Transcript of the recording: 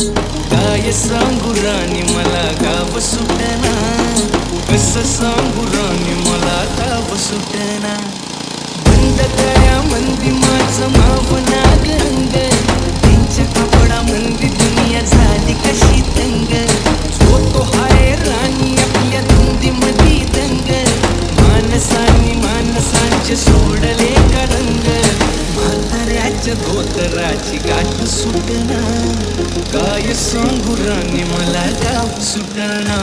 काय सांगू राणी मला गाव सुटना. कस सांगू राणी मला गाव सुटना. बंद काया मंदी माझं माव नागरंग त्यांच्या कपडा मंदी दुनिया झाली कशी तंग जो तो हाय राणी आपल्या धुंदी मधी दंग. मानसानी माणसांचे सो त्याच्या धोतराची गाठ सुटना काय सांगू राणी मला गाव सुटना काय सांगू राणी मला गाव सुटना